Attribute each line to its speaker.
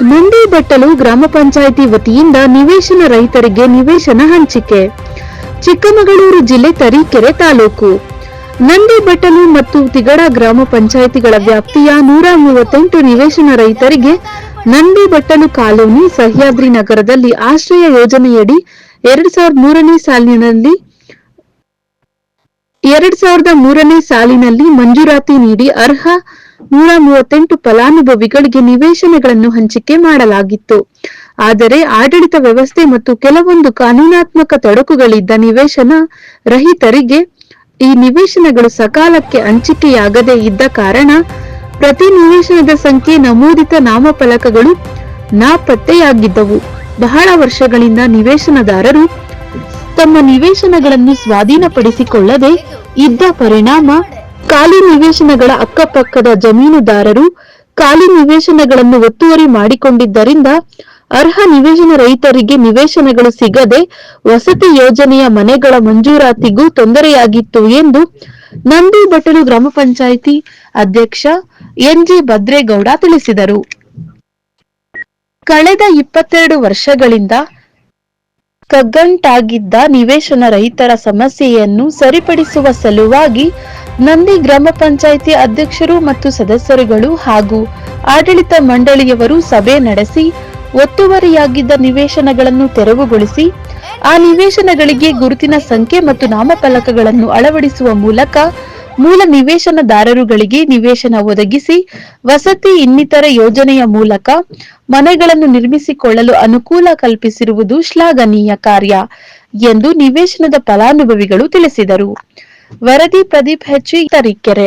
Speaker 1: ನಂದಿ ಬಟ್ಟಲು ಗ್ರಾಮ ಪಂಚಾಯಿತಿ ವತಿಯಿಂದ ನಿವೇಶನ ರೈತರಿಗೆ ನಿವೇಶನ ಹಂಚಿಕೆ. ಚಿಕ್ಕಮಗಳೂರು ಜಿಲ್ಲೆ ತರೀಕೆರೆ ತಾಲೂಕು. ನಂದಿ ಬಟ್ಟಲು ಮತ್ತು ತಿಗಡ ಗ್ರಾಮ ಪಂಚಾಯಿತಿಗಳ ವ್ಯಾಪ್ತಿಯ ನೂರ ಮೂವತ್ತೆಂಟು ನಿವೇಶನ ರೈತರಿಗೆ ನಂದಿ ಬಟ್ಟಲು ಕಾಲೋನಿ ಸಹ್ಯಾದ್ರಿ ನಗರದಲ್ಲಿ ಆಶ್ರಯ ಯೋಜನೆಯಡಿ ಎರಡ್ ಸಾವಿರದ ಮೂರನೇ ಸಾಲಿನಲ್ಲಿ ಎರಡ್ ಸಾವಿರದ ಮೂರನೇ ಸಾಲಿನಲ್ಲಿ ಮಂಜೂರಾತಿ ನೀಡಿ ಅರ್ಹ ನೂರ ಮೂವತ್ತೆಂಟು ಫಲಾನುಭವಿಗಳಿಗೆ ನಿವೇಶನಗಳನ್ನು ಹಂಚಿಕೆ ಮಾಡಲಾಗಿತ್ತು. ಆದರೆ ಆಡಳಿತ ವ್ಯವಸ್ಥೆ ಮತ್ತು ಕೆಲವೊಂದು ಕಾನೂನಾತ್ಮಕ ತೊಡಕುಗಳಿದ್ದ ನಿವೇಶನ ರಹಿತರಿಗೆ ಈ ನಿವೇಶನಗಳು ಸಕಾಲಕ್ಕೆ ಹಂಚಿಕೆಯಾಗದೆ ಇದ್ದ ಕಾರಣ ಪ್ರತಿ ನಿವೇಶನದ ಸಂಖ್ಯೆ ನಮೂದಿತ ನಾಮಫಲಕಗಳು ನಾಪತ್ತೆಯಾಗಿದ್ದವು. ಬಹಳ ವರ್ಷಗಳಿಂದ ನಿವೇಶನದಾರರು ತಮ್ಮ ನಿವೇಶನಗಳನ್ನು ಸ್ವಾಧೀನಪಡಿಸಿಕೊಳ್ಳದೆ ಇದ್ದ ಪರಿಣಾಮ ಖಾಲಿ ನಿವೇಶನಗಳ ಅಕ್ಕಪಕ್ಕದ ಜಮೀನುದಾರರು ಖಾಲಿ ನಿವೇಶನಗಳನ್ನು ಒತ್ತುವರಿ ಮಾಡಿಕೊಂಡಿದ್ದರಿಂದ ಅರ್ಹ ನಿವೇಶನ ರೈತರಿಗೆ ನಿವೇಶನಗಳು ಸಿಗದೆ ವಸತಿ ಯೋಜನೆಯ ಮನೆಗಳ ಮಂಜೂರಾತಿಗೂ ತೊಂದರೆಯಾಗಿತ್ತು ಎಂದು ನಂದಿ ಬಟ್ಟಲು ಗ್ರಾಮ ಪಂಚಾಯಿತಿ ಅಧ್ಯಕ್ಷ ಎನ್ಜಿ ಭದ್ರೇಗೌಡ ತಿಳಿಸಿದರು. ಕಳೆದ ಇಪ್ಪತ್ತೆರಡು ವರ್ಷಗಳಿಂದ ಕಗ್ಗಂಟಾಗಿದ್ದ ನಿವೇಶನ ರೈತರ ಸಮಸ್ಯೆಯನ್ನು ಸರಿಪಡಿಸುವ ಸಲುವಾಗಿ ನಂದಿ ಗ್ರಾಮ ಪಂಚಾಯಿತಿ ಅಧ್ಯಕ್ಷರು ಮತ್ತು ಸದಸ್ಯರುಗಳು ಹಾಗೂ ಆಡಳಿತ ಮಂಡಳಿಯವರು ಸಭೆ ನಡೆಸಿ ಒತ್ತುವರಿಯಾಗಿದ್ದ ನಿವೇಶನಗಳನ್ನು ತೆರವುಗೊಳಿಸಿ, ಆ ನಿವೇಶನಗಳಿಗೆ ಗುರುತಿನ ಸಂಖ್ಯೆ ಮತ್ತು ನಾಮಫಲಕಗಳನ್ನು ಅಳವಡಿಸುವ ಮೂಲಕ ಮೂಲ ನಿವೇಶನದಾರರುಗಳಿಗೆ ನಿವೇಶನ ಒದಗಿಸಿ, ವಸತಿ ಇನ್ನಿತರ ಯೋಜನೆಯ ಮೂಲಕ ಮನೆಗಳನ್ನು ನಿರ್ಮಿಸಿಕೊಳ್ಳಲು ಅನುಕೂಲ ಕಲ್ಪಿಸಿರುವುದು ಶ್ಲಾಘನೀಯ ಕಾರ್ಯ ಎಂದು ನಿವೇಶನದ ಫಲಾನುಭವಿಗಳು ತಿಳಿಸಿದರು. ವರದಿ ಪ್ರದೀಪ್ ಹೆಚ್ಚಿ ತರೀಕೆರೆ